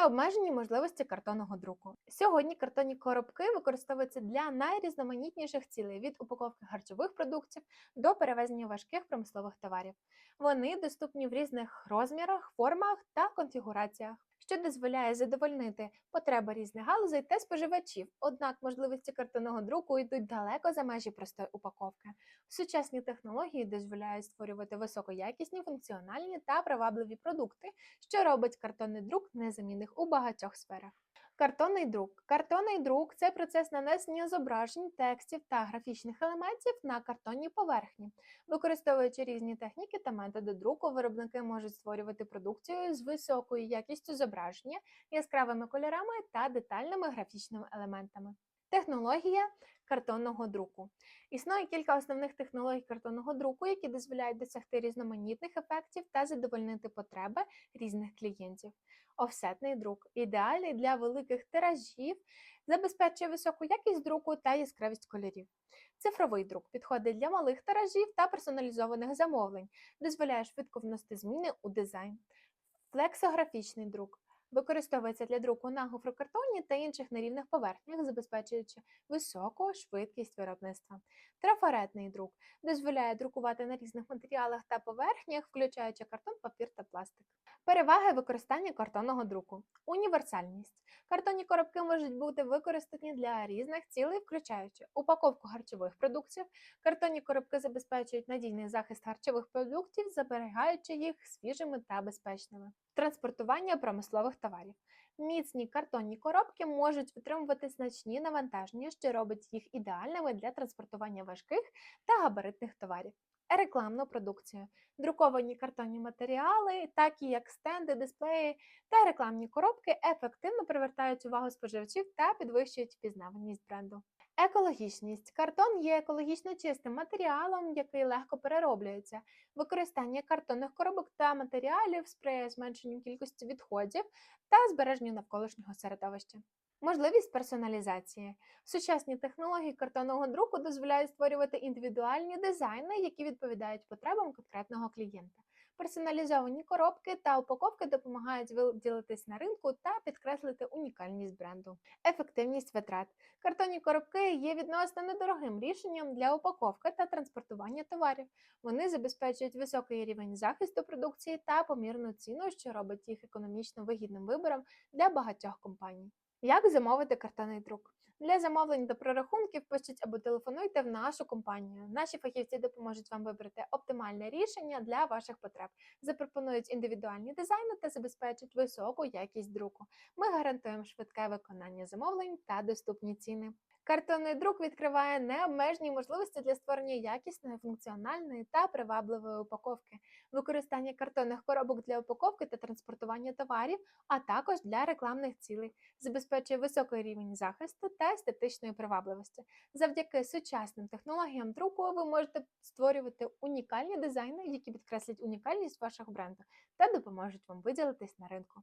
Необмежені можливості картонного друку. Сьогодні картонні коробки використовуються для найрізноманітніших цілей від упаковки харчових продуктів до перевезення важких промислових товарів. Вони доступні в різних розмірах, формах та конфігураціях, що дозволяє задовольнити потреби різних галузей та споживачів. Однак можливості картонного друку йдуть далеко за межі простої упаковки. Сучасні технології дозволяють створювати високоякісні, функціональні та привабливі продукти, що робить картонний друк незамінних у багатьох сферах. Картонний друк. Картонний друк це процес нанесення зображень, текстів та графічних елементів на картонні поверхні. Використовуючи різні техніки та методи друку, виробники можуть створювати продукцію з високою якістю зображення, яскравими кольорами та детальними графічними елементами. Технологія картонного друку. Існує кілька основних технологій картонного друку, які дозволяють досягти різноманітних ефектів та задовольнити потреби різних клієнтів. Офсетний друк ідеальний для великих тиражів, забезпечує високу якість друку та яскравість кольорів. Цифровий друк підходить для малих тиражів та персоналізованих замовлень, дозволяє швидко вносити зміни у дизайн. Флексографічний друк використовується для друку на гофрокартоні та інших нерівних поверхнях, забезпечуючи високу швидкість виробництва. Трафаретний друк дозволяє друкувати на різних матеріалах та поверхнях, включаючи картон, папір та пластик. Переваги використання картонного друку. Універсальність. Картонні коробки можуть бути використані для різних цілей, включаючи упаковку харчових продуктів. Картонні коробки забезпечують надійний захист харчових продуктів, зберігаючи їх свіжими та безпечними. Транспортування промислових товарів. Міцні картонні коробки можуть витримувати значні навантаження, що робить їх ідеальними для транспортування важких та габаритних товарів. Рекламну продукцію. Друковані картонні матеріали, такі як стенди, дисплеї та рекламні коробки, ефективно привертають увагу споживачів та підвищують впізнаваність бренду. Екологічність. Картон є екологічно чистим матеріалом, який легко перероблюється. Використання картонних коробок та матеріалів сприяє зменшенню кількості відходів та збереженню навколишнього середовища. Можливість персоналізації. Сучасні технології картонного друку дозволяють створювати індивідуальні дизайни, які відповідають потребам конкретного клієнта. Персоналізовані коробки та упаковки допомагають виділитись на ринку та підкреслити унікальність бренду. Ефективність витрат. Картонні коробки є відносно недорогим рішенням для упаковки та транспортування товарів. Вони забезпечують високий рівень захисту продукції та помірну ціну, що робить їх економічно вигідним вибором для багатьох компаній. Як замовити картонний друк? Для замовлень до прорахунків пишіть або телефонуйте в нашу компанію. Наші фахівці допоможуть вам вибрати оптимальне рішення для ваших потреб, запропонують індивідуальні дизайни та забезпечать високу якість друку. Ми гарантуємо швидке виконання замовлень та доступні ціни. Картонний друк відкриває необмежені можливості для створення якісної, функціональної та привабливої упаковки, використання картонних коробок для упаковки та транспортування товарів, а також для рекламних цілей, забезпечує високий рівень захисту та естетичної привабливості. Завдяки сучасним технологіям друку ви можете створювати унікальні дизайни, які підкреслять унікальність вашого бренду та допоможуть вам виділитись на ринку.